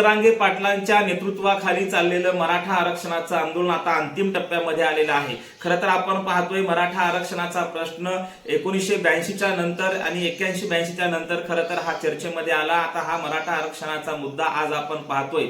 मनोज पाटलांच्या नेतृत्वाखाली चाललेलं मराठा आरक्षणाचं आंदोलन आता अंतिम टप्प्यामध्ये आलेलं आहे. खरं तर आपण पाहतोय मराठा आरक्षणाचा प्रश्न एकोणीसशे ब्याऐंशीच्या नंतर आणि एक्क्याऐंशी ब्याऐंशीच्या नंतर खरं तर हा चर्चेमध्ये आला. आता हा मराठा आरक्षणाचा मुद्दा आज आपण पाहतोय.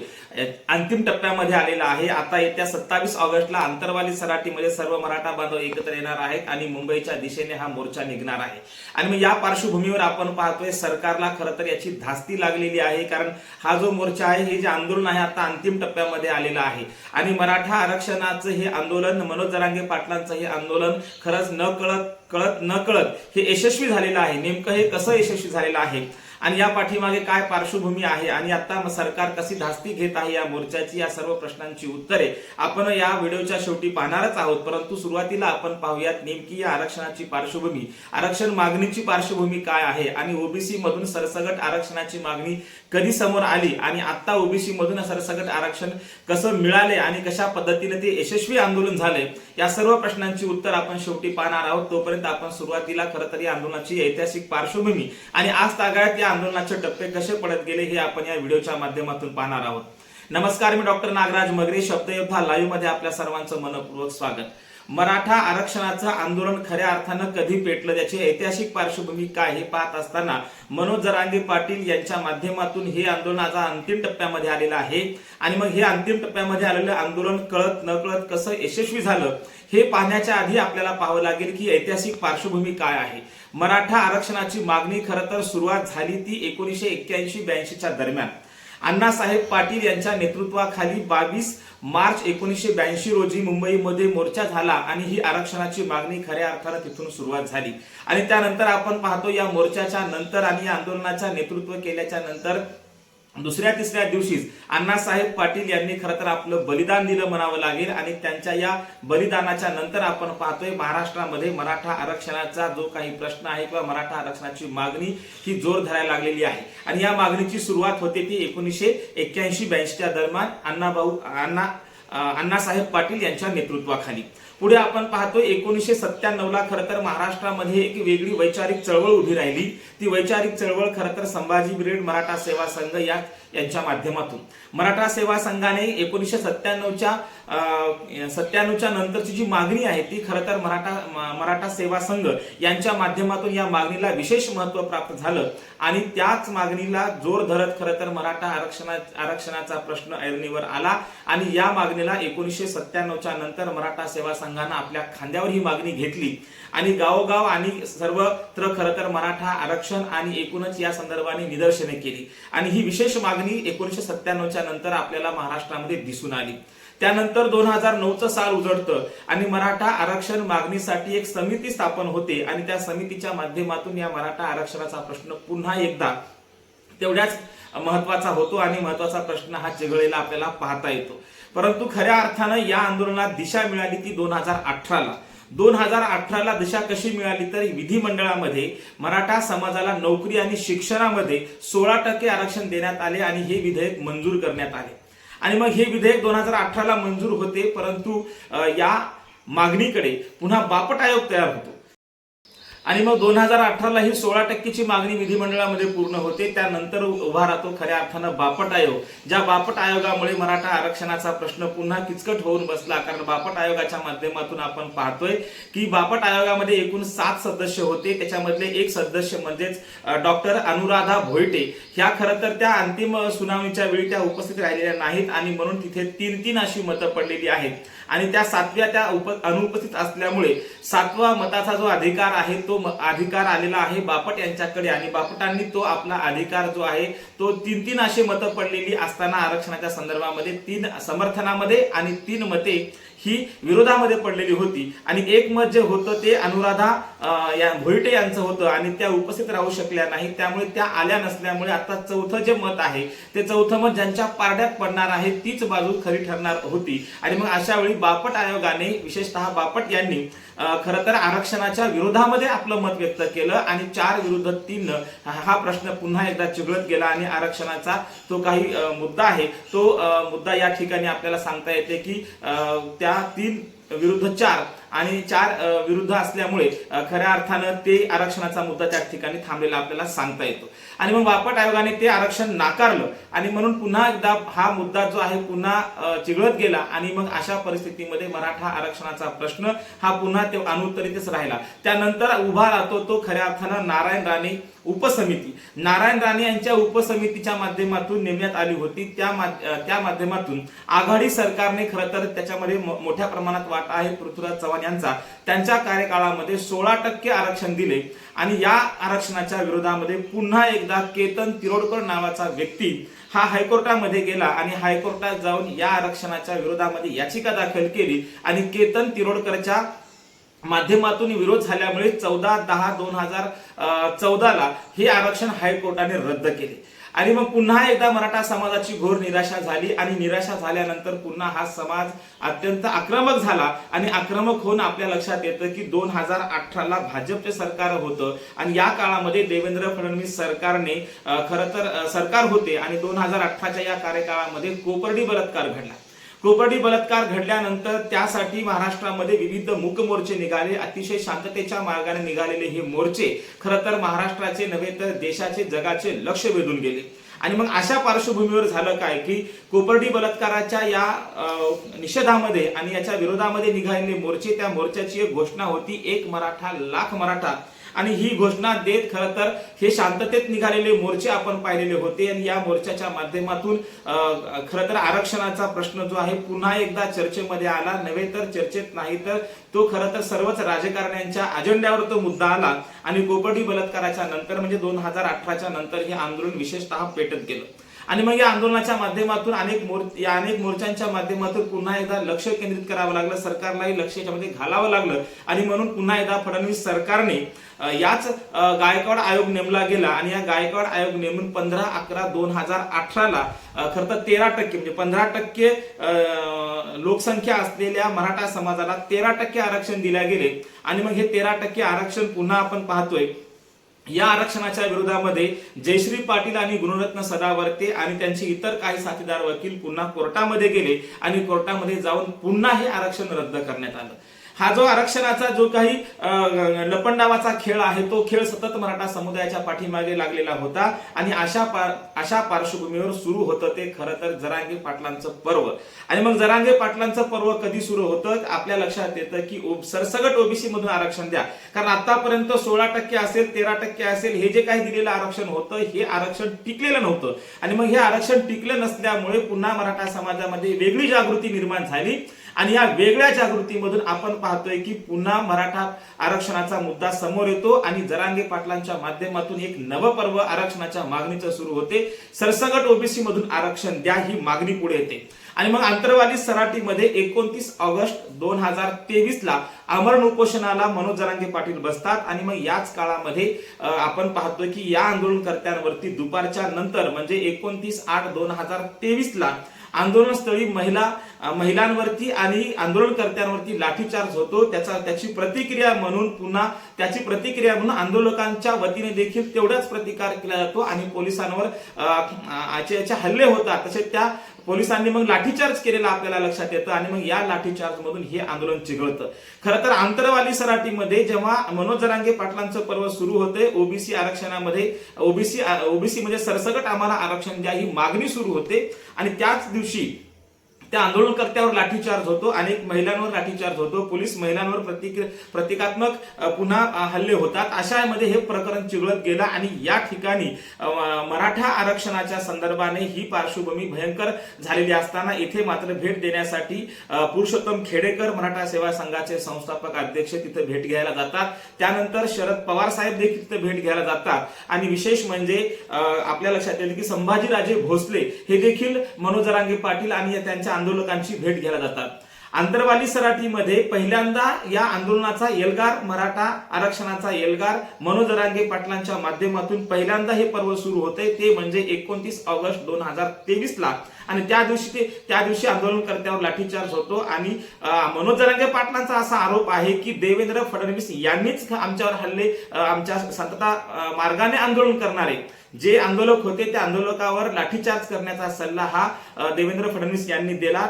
अंतिम टप्प्यामध्ये आलेला आहे. आता येत्या सत्तावीस ऑगस्टला आंतरवाली सराटीमध्ये सर्व मराठा बांधव एकत्र येणार आहेत आणि मुंबईच्या दिशेने हा मोर्चा निघणार आहे. आणि मग या पार्श्वभूमीवर आपण पाहतोय सरकारला खरं तर याची धास्ती लागलेली आहे कारण हा जो मोर्चा आहे हे जे आंदोलन आहे आता अंतिम टप्प्यामध्ये आलेलं आहे. आणि मराठा आरक्षणाचं हे आंदोलन मनोज जरांगे पाटलांचं हे आंदोलन खरंच न कळत कळत न कळत हे यशस्वी झालेलं आहे. नेमकं हे कसं यशस्वी झालेलं आहे? आणि या पाठीमागे काय पार्श्वभूमी आहे आणि आता सरकार कशी धास्ती घेत आहे या मोर्चाची या सर्व प्रश्नांची उत्तरे आपण या व्हिडिओच्या शेवटी पाहणारच आहोत. परंतु सुरुवातीला आपण पाहूयात नेमकी या आरक्षणाची पार्श्वभूमी. आरक्षण मागणीची पार्श्वभूमी काय आहे आणि ओबीसी मधून सरसगट आरक्षणाची मागणी कधी समोर आली आणि आता ओबीसी मधून सरसगट आरक्षण कसं मिळाले आणि कशा पद्धतीने ते यशस्वी आंदोलन झाले या सर्व प्रश्नांची उत्तर आपण शेवटी पाहणार आहोत. तोपर्यंत आपण सुरुवातीला खरं तर या आंदोलनाची ऐतिहासिक पार्श्वभूमी आणि आज तागायत या आंदोलनाचे टप्पे कसे पडत गेले हे आपण या व्हिडिओच्या माध्यमातून पाहणार आहोत. नमस्कार मी डॉक्टर नागराज मगरे शब्दयोद्धा लाईव्हमध्ये आपल्या सर्वांचं मनपूर्वक स्वागत. मराठा आरक्षणाचं आंदोलन खऱ्या अर्थानं कधी पेटलं त्याची ऐतिहासिक पार्श्वभूमी काय हे पाहत असताना मनोज जरांगे पाटील यांच्या माध्यमातून हे आंदोलन आज अंतिम टप्प्यामध्ये आलेलं आहे. आणि मग हे अंतिम टप्प्यामध्ये आलेलं आंदोलन कळत न कळत कसं यशस्वी झालं हे पाहण्याच्या आधी आपल्याला पाहावं लागेल की ऐतिहासिक पार्श्वभूमी काय आहे. मराठा आरक्षणाची मागणी खरं तर सुरुवात झाली ती एकोणीसशे एक्क्याऐंशी ब्याऐंशीच्या दरम्यान. अण्णासाहेब पाटील यांच्या नेतृत्वाखाली बावीस मार्च एकोणीसशे ब्याऐंशी रोजी मुंबईमध्ये मोर्चा झाला आणि ही आरक्षणाची मागणी खऱ्या अर्थानं तिथून सुरुवात झाली. आणि त्यानंतर आपण पाहतो या मोर्चाच्या नंतर आणि या आंदोलनाच्या नेतृत्व केल्याच्यानंतर दुसऱ्या तिसऱ्या दिवशीच अण्णासाहेब पाटील यांनी खरं तर आपलं बलिदान दिलं म्हणावं लागेल आणि त्यांच्या या बलिदानाच्या नंतर आपण पाहतोय महाराष्ट्रामध्ये मराठा आरक्षणाचा जो काही प्रश्न आहे किंवा मराठा आरक्षणाची मागणी ही जोर धरायला लागलेली आहे. आणि या मागणीची सुरुवात होते ती एकोणीसशे एक्क्याऐंशी ब्याऐंशीच्या दरम्यान अण्णाभाऊ अण्णा अण्णासाहेब पाटील यांच्या नेतृत्वाखाली. पुढे आपण पाहतो एकोणीसशे सत्त्याण्णव ला खरं तर महाराष्ट्रामध्ये एक वेगळी वैचारिक चळवळ उभी राहिली. ती वैचारिक चळवळ खरं तर संभाजी ब्रिगेड मराठा सेवा संघ या यांच्या माध्यमातून. मराठा सेवा संघाने एकोणीसशे सत्त्याण्णवच्या सत्त्याण्णवच्या नंतरची जी मागणी आहे ती खरं तर मराठा मराठा सेवा संघ यांच्या माध्यमातून या मागणीला विशेष महत्त्व प्राप्त झालं. आणि त्याच मागणीला जोर धरत खरं तर मराठा आरक्षणा आरक्षणाचा प्रश्न ऐरणीवर आला. आणि या मागणीला एकोणीसशे सत्त्याण्णवच्या नंतर मराठा सेवा संघानं आपल्या खांद्यावर ही मागणी घेतली. आणि गावोगाव आणि सर्वत्र खरं तर मराठा आरक्षण आणि एकूणच या संदर्भाने निदर्शने केली. आणि ही विशेष मागणी एकोणीसशे सत्त्याण्णवच्या नंतर आपल्याला महाराष्ट्रामध्ये दिसून आली. त्यानंतर दोन हजार नऊचं साल उजडतं आणि मराठा आरक्षण मागणीसाठी एक समिती स्थापन होते आणि त्या समितीच्या माध्यमातून या मराठा आरक्षणाचा प्रश्न पुन्हा एकदा तेवढ्याच महत्त्वाचा होतो आणि महत्त्वाचा प्रश्न हा चिघळलेला आपल्याला पाहता येतो. परंतु खऱ्या अर्थानं या आंदोलनात दिशा मिळाली ती दोन हजार अठराला. दोन हजार अठराला दिशा कशी मिळाली तर विधिमंडळामध्ये मराठा समाजाला नोकरी आणि शिक्षणामध्ये सोळा टक्के आरक्षण देण्यात आले आणि हे विधेयक मंजूर करण्यात आले. आणि मग हे विधेयक दोन हजार अठराला मंजूर होते परंतु या मागणीकडे पुन्हा बापट आयोग तयार होतो. आणि मग दोन हजार अठराला ही सोळा टक्केची मागणी विधिमंडळामध्ये पूर्ण होते. त्यानंतर उभा राहतो खऱ्या अर्थानं बापट आयोग. ज्या बापट आयोगामुळे मराठा आरक्षणाचा प्रश्न पुन्हा किचकट होऊन बसला कारण बापट आयोगाच्या माध्यमातून आपण पाहतोय की बापट आयोगामध्ये एकूण सात सदस्य होते. त्याच्यामधले एक सदस्य म्हणजेच डॉक्टर अनुराधा भोयटे ह्या खरं तर त्या अंतिम सुनावणीच्या वेळी त्या उपस्थित राहिलेल्या नाहीत आणि म्हणून तिथे तीन तीन अशी मतं पडलेली आहेत. आणि त्या सातव्या त्या उप अनुपस्थित असल्यामुळे सातवा मताचा जो अधिकार आहे तो अधिकार आलेला आहे बापट यांच्याकडे आणि बापटांनी तो आपला अधिकार जो आहे तो तीन तीन अशी मतं पडलेली असताना आरक्षणाच्या संदर्भामध्ये तीन समर्थनामध्ये आणि तीन मते ही विरोधामध्ये पडलेली होती. आणि एक मत जे होतं ते अनुराधा या भोईटे यांचं होतं आणि त्या उपस्थित राहू शकल्या नाही त्यामुळे त्या आल्या नसल्यामुळे आता चौथं जे मत आहे ते चौथं मत ज्यांच्या पारड्यात पडणार आहे तीच बाजू खरी ठरणार होती. आणि मग अशा वेळी बापट आयोगाने विशेषतः बापट यांनी खरं तर आरक्षणाच्या विरोधामध्ये आपलं मत व्यक्त केलं आणि चार विरुद्ध तीन हा प्रश्न पुन्हा एकदा चिघळत गेला आणि आरक्षणाचा तो काही मुद्दा आहे. तो मुद्दा या ठिकाणी आपल्याला सांगता येते की त्या तीन विरुद्ध चार आणि चार विरुद्ध असल्यामुळे खऱ्या अर्थानं ते आरक्षणाचा मुद्दा त्या ठिकाणी थांबलेला आपल्याला सांगता येतो. आणि मग बापट आयोगाने ते आरक्षण नाकारलं. आणि म्हणून पुन्हा एकदा हा मुद्दा जो आहे पुन्हा चिघळत गेला. आणि मग अशा परिस्थितीमध्ये मराठा आरक्षणाचा प्रश्न हा पुन्हा ते अनुत्तरितच राहिला. त्यानंतर उभा राहतो तो खऱ्या अर्थानं नारायण राणे. उपसमिती. नारायण राणे यांच्या उपसमितीच्या माध्यमातून नेमण्यात आली होती. त्या त्या माध्यमातून आघाडी सरकारने खरं तर त्याच्यामध्ये मो- मोठ्या प्रमाणात वाटा आहे. पृथ्वीराज चव्हाण यांचा. त्यांच्या कार्यकाळामध्ये सोळा टक्के आरक्षण दिले. आणि या आरक्षणाच्या विरोधामध्ये पुन्हा एकदा केतन तिरोडकर नावाचा व्यक्ती हा हायकोर्टामध्ये गेला आणि हायकोर्टात जाऊन या आरक्षणाच्या विरोधामध्ये याचिका दाखल केली आणि केतन तिरोडकरच्या माध्यमातून विरोध झाल्यामुळे चौदा दहा दोन हजार चौदाला हे आरक्षण हायकोर्टाने रद्द केले. आणि मग पुन्हा एकदा मराठा समाजाची घोर निराशा झाली आणि निराशा झाल्यानंतर पुन्हा हा समाज अत्यंत आक्रमक झाला आणि आक्रमक होऊन आपल्या लक्षात येतं की दोन हजार अठराला भाजपचे सरकार होतं आणि या काळामध्ये देवेंद्र फडणवीस सरकारने खरं तर सरकार होते आणि दोन हजार अठराच्या या कार्यकाळामध्ये कोपर्डी बलात्कार घडला. कोपर्डी बलात्कार घडल्यानंतर त्यासाठी महाराष्ट्रामध्ये विविध मूक मोर्चे निघाले. अतिशय शांततेच्या मार्गाने निघालेले हे मोर्चे खरं तर महाराष्ट्राचे नव्हे तर देशाचे जगाचे लक्ष वेधून गेले. आणि मग अशा पार्श्वभूमीवर झालं काय की कोपर्डी बलात्काराच्या या निषेधामध्ये आणि याच्या विरोधामध्ये निघालेले मोर्चे त्या मोर्चाची एक घोषणा होती. एक मराठा लाख मराठा आणि ही घोषणा देत खरं तर हे शांततेत निघालेले मोर्चे आपण पाहिलेले होते. आणि या मोर्चाच्या माध्यमातून खर खरं तर आरक्षणाचा प्रश्न जो आहे पुन्हा एकदा चर्चेमध्ये आला. नव्हे तर चर्चेत नाही तर तो खरं तर सर्वच राजकारण्यांच्या अजेंड्यावर तो मुद्दा आला. आणि कोपर्डी बलात्काराच्या नंतर म्हणजे दोन हजार अठराच्या नंतर हे आंदोलन विशेषतः पेटत गेलं. आणि मग या आंदोलनाच्या माध्यमातून अनेक मोर या अनेक मोर्चांच्या माध्यमातून पुन्हा एकदा लक्ष केंद्रित करावं लागलं सरकारलाही लक्ष याच्यामध्ये घालावं लागलं आणि म्हणून पुन्हा एकदा फडणवीस सरकारने याच गायकवाड आयोग नेमला गेला आणि या गायकवाड आयोग नेमून पंधरा अकरा दोन हजार अठराला खरं तर तेरा टक्के म्हणजे पंधरा टक्के लोकसंख्या असलेल्या मराठा समाजाला तेरा टक्के आरक्षण दिल्या गेले आणि मग हे तेरा टक्के आरक्षण पुन्हा आपण पाहतोय. या आरक्षणाच्या विरोधामध्ये जयश्री पाटील आणि गुणरत्न सदावर्ते आणि त्यांचे इतर काही साथीदार वकील पुन्हा कोर्टामध्ये गेले आणि कोर्टामध्ये जाऊन पुन्हा हे आरक्षण रद्द करण्यात आलं. हा जो आरक्षणाचा जो काही अं, लपंडावाचा खेळ आहे तो खेळ सतत मराठा समुदायाच्या पाठीमागे लागलेला होता आणि अशा पार अशा पार्श्वभूमीवर सुरू होतं ते खरं तर जरांगे पाटलांचं पर्व. आणि मग जरांगे पाटलांचं पर्व कधी सुरू होतं? आपल्या लक्षात येतं की सरसगट ओबीसी मधून आरक्षण द्या. कारण आतापर्यंत सोळा टक्के असेल तेरा टक्के असेल हे जे काही दिलेलं आरक्षण होतं हे आरक्षण टिकलेलं नव्हतं. आणि मग हे आरक्षण टिकलं नसल्यामुळे पुन्हा मराठा समाजामध्ये वेगळी जागृती निर्माण झाली. आणि या वेगळ्या जागृतीमधून आपण पाहतोय की पुन्हा मराठा आरक्षणाचा मुद्दा समोर येतो आणि जरांगे पाटलांच्या माध्यमातून एक नवपर्व आरक्षणाच्या मागणीचं सुरू होते. सरसगट ओबीसी मधून आरक्षण द्या ही मागणी पुढे येते. आणि मग आंतरवादी सराटीमध्ये एकोणतीस ऑगस्ट दोन हजार तेवीस ला अमरण उपोषणाला मनोज जरांगे पाटील बसतात. आणि मग याच काळामध्ये आपण पाहतोय की या आंदोलनकर्त्यांवरती दुपारच्या नंतर म्हणजे एकोणतीस आठ दोन हजार तेवीस ला आंदोलनस्थळी महिला महिलांवरती आणि आंदोलनकर्त्यांवरती लाठीचार्ज होतो. त्याचा त्याची प्रतिक्रिया म्हणून पुन्हा त्याची प्रतिक्रिया म्हणून आंदोलकांच्या वतीने देखील तेवढाच प्रतिकार केला जातो आणि पोलिसांवर याचे हल्ले होतात. तसेच त्या पोलिसांनी मग लाठीचार्ज केलेला आपल्याला लक्षात येतं आणि मग या लाठीचार्ज मधून हे आंदोलन चिघळतं. खरं तर आंतरवाली सराटीमध्ये जेव्हा मनोज जरांगे पाटलांचं पर्व सुरू होते ओबीसी आरक्षणामध्ये ओबीसी ओबीसी म्हणजे सरसकट आम्हाला आरक्षण द्या ही मागणी सुरू होते. आणि त्याच दिवशी त्या आंदोलनकर्त्यावर लाठीचार्ज होतो अनेक महिलांवर लाठीचार्ज होतो. पोलीस महिलांवर प्रतिक प्रतिकात्मक पुन्हा हल्ले होतात. अशामध्ये हे प्रकरण चिघळत गेलं आणि या ठिकाणी मराठा आरक्षणाच्या संदर्भाने ही पार्श्वभूमी भयंकर झालेली असताना इथे मात्र भेट देण्यासाठी पुरुषोत्तम खेडेकर मराठा सेवा संघाचे संस्थापक अध्यक्ष तिथे भेट घ्यायला जातात. त्यानंतर शरद पवार साहेब देखील तिथे भेट घ्यायला जातात. आणि विशेष म्हणजे आपल्या लक्षात येईल की संभाजीराजे भोसले हे देखील मनोजरांगे पाटील आणि या त्यांच्या आंदोलकांची भेट घ्यायला जातात. आंतरवाली सराटीमध्ये पहिल्यांदा या आंदोलनाचा एल्गार मराठा आरक्षणाचा एल्गार मनोज जरांगे पाटलांच्या माध्यमातून पहिल्यांदा हे पर्व सुरू होते ते म्हणजे एकोणतीस ऑगस्ट दोन हजार तेवीस ला आणि त्या दिवशी ते त्या दिवशी आंदोलनकर्त्यांवर लाठीचार्ज होतो आणि मनोज जरांगे पाटलांचा असा आरोप आहे की देवेंद्र फडणवीस यांनीच आमच्यावर हल्ले आमच्या सतता मार्गाने आंदोलन करणारे. जे आंदोलक होते त्या आंदोलकावर लाठीचार्ज करण्याचा सल्ला हा देवेंद्र फडणवीस यांनी दिला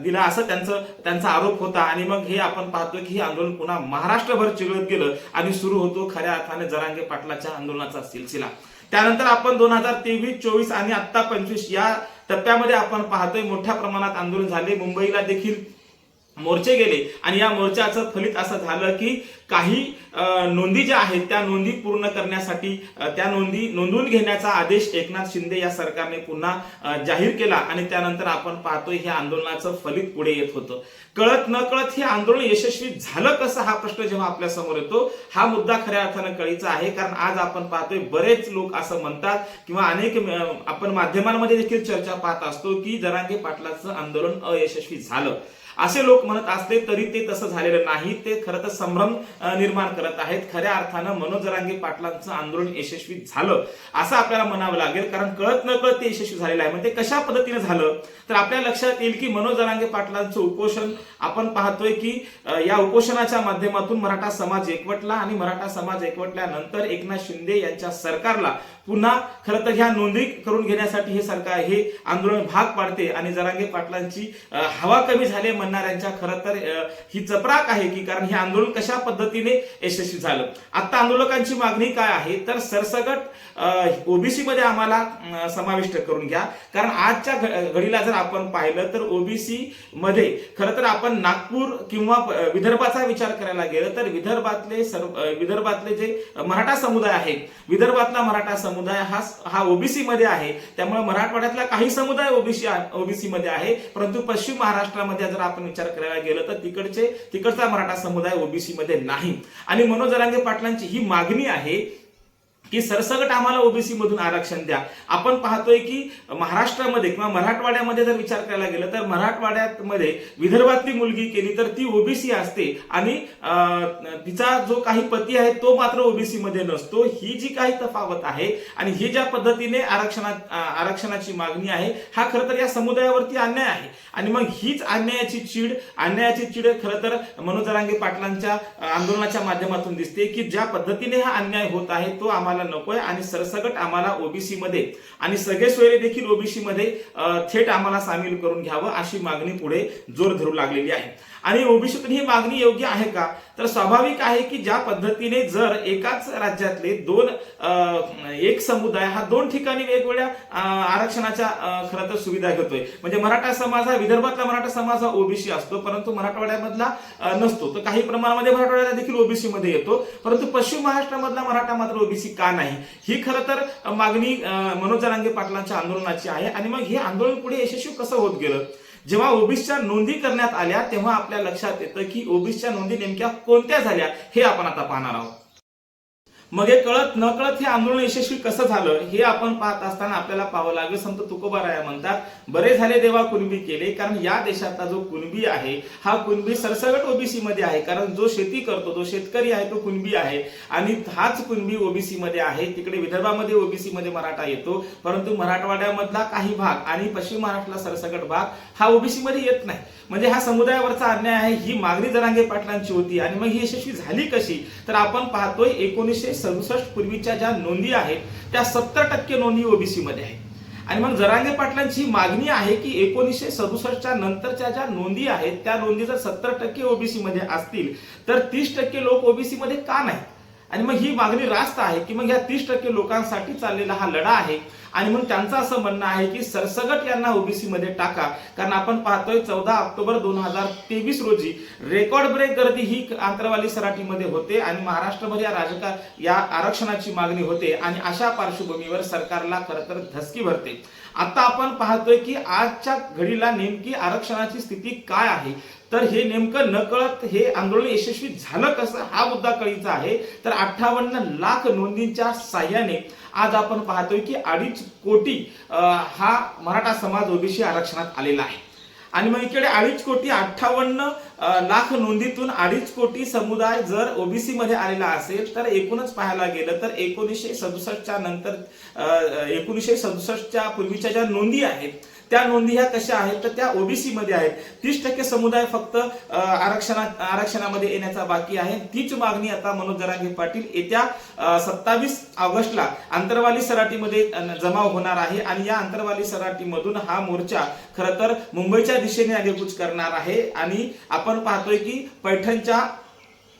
दिला असं त्यांचं त्यांचा आरोप होता. आणि मग हे आपण पाहतो की हे आंदोलन पुन्हा महाराष्ट्रभर चिघळत गेलं आणि सुरू होतो खऱ्या अर्थाने जरांगे पाटलाच्या आंदोलनाचा सिलसिला. त्यानंतर आपण दोन हजार तेवीस चोवीस आणि आता पंचवीस या टप्प्यामध्ये आपण पाहतोय मोठ्या प्रमाणात आंदोलन झाले. मुंबईला देखील मोर्चे गेले. आणि या मोर्चाचं फलित असं झालं की काही नोंदी ज्या आहेत त्या नोंदी पूर्ण करण्यासाठी त्या नोंदी नोंदवून घेण्याचा आदेश एकनाथ शिंदे या सरकारने पुन्हा जाहीर केला. आणि त्यानंतर आपण पाहतोय हे आंदोलनाचं फलित पुढे येत होतं. कळत न कळत हे आंदोलन यशस्वी झालं कसं हा प्रश्न जेव्हा आपल्यासमोर येतो हा मुद्दा खऱ्या अर्थानं कळीचा आहे. कारण आज आपण पाहतोय बरेच लोक असं म्हणतात किंवा अनेक आपण माध्यमांमध्ये देखील चर्चा पाहत असतो की जरांगे पाटलाचं आंदोलन अयशस्वी झालं. असे लोक म्हणत असले तरी ते तसं झालेलं नाही. ते खरं तर संभ्रम निर्माण करत आहेत. खऱ्या अर्थानं मनोजरांगे पाटलांचं आंदोलन यशस्वी झालं असं आपल्याला म्हणावं लागेल. कारण कळत न कळत ते यशस्वी झालेलं आहे. म्हणजे कशा पद्धतीने झालं? तर आपल्या लक्षात येईल की मनोज जरांगे पाटलांचं उपोषण आपण पाहतोय की या उपोषणाच्या माध्यमातून मराठा समाज एकवटला आणि मराठा समाज एकवटल्यानंतर एकनाथ शिंदे यांच्या सरकारला पुन्हा खरं तर ह्या नोंदी करून घेण्यासाठी हे सरकार हे आंदोलन भाग पाडते. आणि जरांगे पाटलांची हवा कमी झाली म्हणणाऱ्यांच्या खरं तर ही चपराक आहे की कारण हे आंदोलन कशा पद्धतीने यशस्वी झालं? आता आंदोलकांची मागणी काय आहे? तर सरसगट ओबीसी मध्ये आम्हाला समाविष्ट करून घ्या. कारण आजच्या घडीला जर आपण पाहिलं तर ओबीसी मध्ये खरं तर आपण नागपूर किंवा विदर्भाचा विचार करायला गेलं तर विदर्भातले सर्व विदर्भातले जे मराठा समुदाय आहे विदर्भातला मराठा समुदाय हा हा ओबीसी मध्ये आहे. त्यामुळे मराठवाड्यातला काही समुदाय ओबीसी ओबीसी मध्ये आहे. परंतु पश्चिम महाराष्ट्रामध्ये जर आपण विचार करायला गेलं तर तिकडचे तिकडचा मराठा समुदाय ओबीसी मध्ये नाही. आणि मनोज जरांगे पाटलांची ही मागणी आहे की सरसगट आम्हाला ओबीसी मधून आरक्षण द्या. आपण पाहतोय की महाराष्ट्रामध्ये किंवा मराठवाड्यामध्ये जर विचार करायला गेलं तर मराठवाड्यामध्ये विदर्भातली मुलगी केली तर ती ओबीसी असते आणि तिचा जो काही पती आहे तो मात्र ओबीसी मध्ये नसतो. ही जी काही तफावत आहे आणि ही ज्या पद्धतीने आरक्षणात आरक्षणाची मागणी आहे हा खरं तर या समुदायावरती अन्याय आहे. आणि मग हीच अन्यायाची चीड अन्यायाची चीड खरं तर मनोजरांगे पाटलांच्या आंदोलनाच्या माध्यमातून दिसते की ज्या पद्धतीने हा अन्याय होत आहे तो आम्हाला नको आहे आणि सरसकट आम्हाला ओबीसी मध्ये आणि सगळे सोयरे देखील ओबीसी मध्ये थेट आम्हाला सामील करून घ्यावं अशी मागणी पुढे जोर धरू लागलेली आहे. आणि ओबीसीतून ही मागणी योग्य आहे का? तर स्वाभाविक आहे की ज्या पद्धतीने जर एकाच राज्यातले दोन एक समुदाय हा दोन ठिकाणी वेगवेगळ्या आरक्षणाच्या खरं तर सुविधा घेतोय. म्हणजे मराठा समाज हा विदर्भातला मराठा समाज हा ओबीसी असतो परंतु मराठवाड्यामधला नसतो. तर काही प्रमाणामध्ये मराठवाड्याला देखील ओबीसी मध्ये येतो. परंतु पश्चिम महाराष्ट्रामधला मराठा मात्र ओबीसी का नाही? ही खरं तर मागणी मनोज जरांगे पाटलांच्या आंदोलनाची आहे. आणि मग हे आंदोलन पुढे यशस्वी कसं होत गेलं? जेव्हा ओबीसीच्या नोंदी करण्यात आल्या तेव्हा आपल्या लक्षात येतं की ओबीसीच्या नोंदी नेमक्या कोणत्या झाल्या हे आपण आता पाहणार आहोत. मग हे कळत न कळत हे आंदोलन यशस्वी कसं झालं हे आपण पाहत असताना आपल्याला पाहावं लागेल. संत तुकोबाराया म्हणतात बरे झाले देवा कुणबी केले कारण या देशातला जो कुणबी आहे हा कुणबी सरसगट ओबीसी मध्ये आहे. कारण जो शेती करतो जो शेतकरी आहे तो कुणबी आहे. आणि हाच कुणबी ओबीसी मध्ये आहे. तिकडे विदर्भामध्ये ओबीसी मध्ये मराठा येतो. परंतु मराठवाड्यामधला काही भाग आणि पश्चिम महाराष्ट्राला सरसगट भाग हा ओबीसी मध्ये येत नाही. म्हणजे हा समुदायावरचा अन्याय आहे ही मागणी जरांगे पाटलांची होती आणि मग ही यशस्वी झाली कशी तर आपण पाहतोय एकोणीसशे सदुसष्ट पूर्वीच्या ज्या नोंदी आहेत त्या सत्तर टक्के नोंदी ओबीसी मध्ये आहेत. आणि मग जरांगे पाटलांची मागणी आहे की एकोणीसशे सदुसष्टच्या नंतरच्या ज्या नोंदी आहेत त्या नोंदी जर सत्तर टक्के ओबीसी मध्ये असतील तर तीस टक्के लोक ओबीसी मध्ये का नाही आणि मग ही मागणी रास्त आहे की मग या तीस टक्के लोकांसाठी चाललेला हा लढा आहे. आणि मग त्यांचं असं म्हणणं आहे की सरसगट यांना ओबीसी मध्ये टाका. कारण आपण पाहतोय चौदा ऑक्टोबर दोन हजार तेवीस रोजी रेकॉर्ड ब्रेक गर्दी ही आंतरवाली सराटीमध्ये होते आणि महाराष्ट्रमध्ये या राजकार या आरक्षणाची मागणी होते आणि अशा पार्श्वभूमीवर सरकारला खरं तर धसकी भरते. आता आपण पाहतोय की आजच्या घडीला नेमकी आरक्षणाची स्थिती काय आहे? तर हे नेमकं नकळत हे आंदोलन यशस्वी झालं कसं? हा मुद्दा कळीचा आहे. तर अठ्ठावन्न लाख नोंदींच्या साह्याने आज आपण पाहतोय की अडीच कोटी हा मराठा समाज ओबीसी आरक्षणात आलेला आहे. आणि मग इकडे अडीच कोटी अठ्ठावन्न लाख नोंदीतून अडीच कोटी समुदाय जर ओबीसी मध्ये आलेला असेल तर एकूणच पाहायला गेलं तर एकोणीसशे सदुसष्टच्या नंतर एकोणीसशे सदुसष्टच्या पूर्वीच्या ज्या नोंदी आहेत त्या नोंदी ह्या कशा आहेत? तर त्या ओबीसी मध्ये आहेत. तीस टक्के समुदाय फक्त आरक्षणा आरक्षणामध्ये येण्याचा बाकी आहे. तीच मागणी आता मनोज जरांगे पाटील येत्या सत्तावीस ऑगस्टला आंतरवाली सराटीमध्ये जमा जमाव होणार आहे आणि या आंतरवाली सराटीमधून हा मोर्चा खर तर मुंबईच्या दिशेने आगेकूच करणार आहे. आणि आपण पाहतोय की पैठणच्या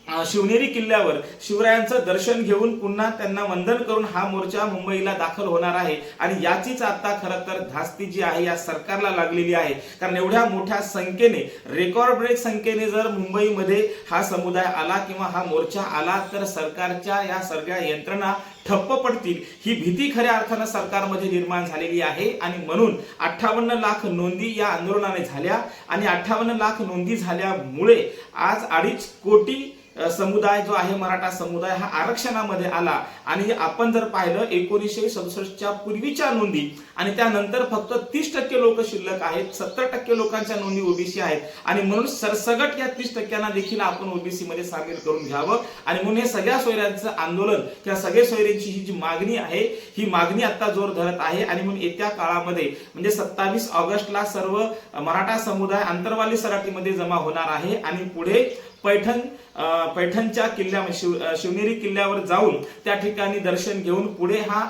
शिवनेरी किल्ल्यावर शिवरायांचं दर्शन घेऊन पुन्हा त्यांना वंदन करून हा मोर्चा मुंबईला दाखल होणार आहे. आणि याचीच आता खरं तर धास्ती जी आहे या सरकारला लागलेली आहे. कारण एवढ्या मोठ्या संख्येने रेकॉर्ड ब्रेक संख्येने जर मुंबईमध्ये हा समुदाय आला किंवा हा मोर्चा आला तर सरकारच्या या सगळ्या यंत्रणा ठप्प पडतील. ही भीती खऱ्या अर्थानं सरकारमध्ये निर्माण झालेली आहे. आणि म्हणून अठ्ठावन्न लाख नोंदी या आंदोलनाने झाल्या. आणि अठ्ठावन्न लाख नोंदी झाल्यामुळे आज अडीच कोटी समुदाय जो आहे मराठा समुदाय हा आरक्षणामध्ये आला. आणि आपण जर पाहिलं एकोणीसशे सदुसष्टच्या पूर्वीच्या नोंदी. आणि त्यानंतर फक्त तीस टक्के लोक शिल्लक आहेत सत्तर टक्के लोकांच्या नोंदी ओबीसी आहेत. आणि म्हणून सरसगट या तीस टक्क्यांना देखील आपण ओबीसी मध्ये सामील करून घ्यावं. आणि म्हणून हे सगळ्या सोयऱ्यांचं आंदोलन किंवा सगळे सोयऱ्यांची ही जी मागणी आहे ही मागणी आता जोर धरत आहे. आणि म्हणून येत्या काळामध्ये म्हणजे सत्तावीस ऑगस्टला सर्व मराठा समुदाय आंतरवाली सराटीमध्ये जमा होणार आहे. आणि पुढे पैठण पैठणच्या किल्ल्या म्हणजे शिव शिवनेरी किल्ल्यावर जाऊन त्या ठिकाणी दर्शन घेऊन पुढे हा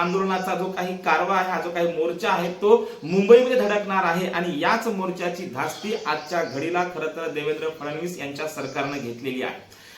आंदोलनाचा जो काही कारवा आहे हा जो काही मोर्चा आहे तो मुंबईमध्ये धडकणार आहे आणि याच मोर्चाची धास्ती आजच्या घडीला खरं तर देवेंद्र फडणवीस यांच्या सरकारनं घेतलेली आहे.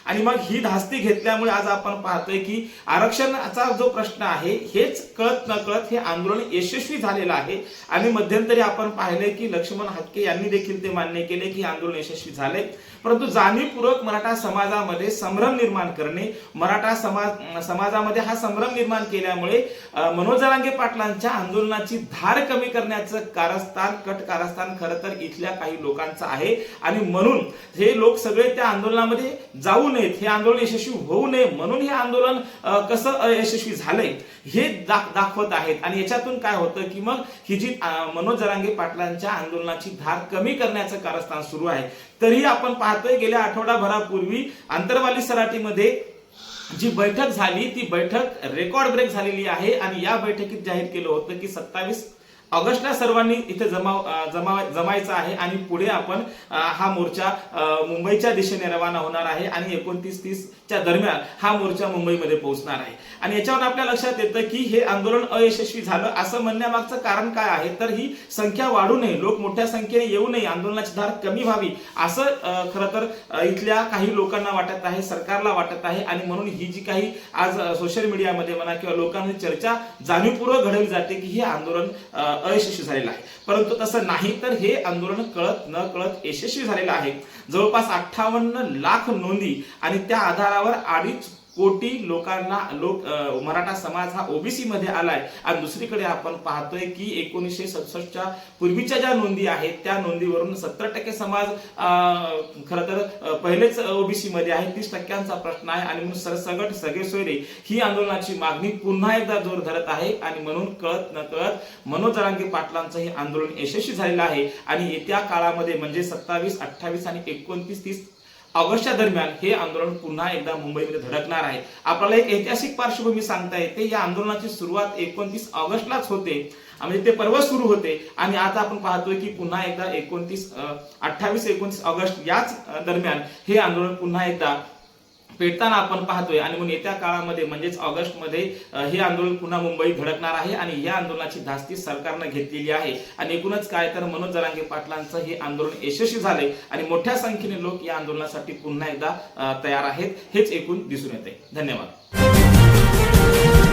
आणि मग ही धास्ती घेतल्यामुळे आज आपण पाहतोय की आरक्षणाचा जो प्रश्न आहे हेच कळत न कळत हे आंदोलन यशस्वी झालेलं आहे. आणि मध्यंतरी आपण पाहिले की लक्ष्मण हटके यांनी देखील ते मान्य केले की आंदोलन यशस्वी झाले परंतु जाणीवपूर्वक मराठा समाजामध्ये संभ्रम निर्माण करणे मराठा समाज समाजामध्ये हा संभ्रम निर्माण केल्यामुळे अ, मनोज जरांगे पाटलांच्या आंदोलनाची धार कमी करण्याचं कारस्थान कट कारस्थान खरं तर इथल्या काही लोकांचं आहे. आणि म्हणून हे लोक सगळे त्या आंदोलनामध्ये जाऊ नयेत हे आंदोलन यशस्वी होऊ नये म्हणून हे आंदोलन कसं यशस्वी झालंय हे दाखवत आहेत. आणि याच्यातून काय होतं की मग ही जी मनोज जरांगे पाटलांच्या आंदोलनाची धार कमी करण्याचं कारस्थान सुरू आहे. तरी आपण पाहतोय गेल्या आठवडाभरापूर्वी आंतरवाली सराटीमध्ये जी बैठक झाली ती बैठक रेकॉर्ड ब्रेक झालेली आहे. आणि या बैठकीत जाहीर केलं होतं की सत्तावीस ऑगस्टला सर्वांनी इथे जमाव जमा जमायचं आहे आणि पुढे आपण हा मोर्चा मुंबईच्या दिशेने रवाना होणार आहे आणि एकोणतीस तीस च्या दरम्यान हा मोर्चा मुंबईमध्ये पोहोचणार आहे. आणि याच्यावर आपल्या लक्षात येतं की हे आंदोलन अयशस्वी झालं असं म्हणण्यामागचं कारण काय आहे? तर ही संख्या वाढू नये. लोक मोठ्या संख्येने येऊ नये. आंदोलनाची धार कमी व्हावी असं खर खरं तर इथल्या काही लोकांना वाटत आहे सरकारला वाटत आहे. आणि म्हणून ही जी काही आज सोशल मीडियामध्ये म्हणा किंवा लोकांमध्ये चर्चा जाणीवपूर्वक घडवली जाते की हे आंदोलन अयशस्वी झालेलं आहे. परंतु तसं नाही तर हे आंदोलन कळत न कळत यशस्वी झालेलं आहे. जवळपास अठ्ठावन्न लाख नोंदी आणि त्या आधारावर अडीच कोटी लोकांना लोक मराठा समाज हा ओबीसी मध्ये आलाय. आणि दुसरीकडे आपण पाहतोय की एकोणीसशे सदुसष्टच्या पूर्वीच्या ज्या नोंदी आहेत त्या नोंदीवरून सत्तर टक्के समाज खर तर पहिलेच ओबीसी मध्ये आहे तीस टक्क्यांचा प्रश्न आहे. आणि म्हणून सरसगट सगळे सोयरे ही आंदोलनाची मागणी पुन्हा एकदा जोर धरत आहे. आणि म्हणून कळत न कळत मनोज जरांगे पाटलांचं हे आंदोलन यशस्वी झालेलं आहे. आणि येत्या काळामध्ये म्हणजे सत्तावीस अठ्ठावीस आणि एकोणतीस तीस ऑगस्टच्या दरम्यान हे आंदोलन पुन्हा एकदा मुंबईमध्ये धडकणार आहे. आपल्याला एक ऐतिहासिक पार्श्वभूमी सांगता येते. या आंदोलनाची सुरुवात एकोणतीस ऑगस्टलाच होते. म्हणजे ते पर्व सुरू होते. आणि आता आपण पाहतोय की पुन्हा एकदा एकोणतीस अठ्ठावीस एकोणतीस ऑगस्ट याच दरम्यान हे आंदोलन पुन्हा एकदा पेटताना आपण पाहतोय आणि म्हणून येत्या काळामध्ये म्हणजेच ऑगस्टमध्ये मध्ये हे आंदोलन पुन्हा मुंबईत धडकणार आहे आणि या आंदोलनाची धास्ती सरकारनं घेतलेली आहे. आणि एकूणच काय तर मनोज जरांगे पाटलांचं हे आंदोलन यशस्वी झालंय आणि मोठ्या संख्येने लोक या आंदोलनासाठी पुन्हा एकदा तयार आहेत. हेच एकूण दिसून येते धन्यवाद.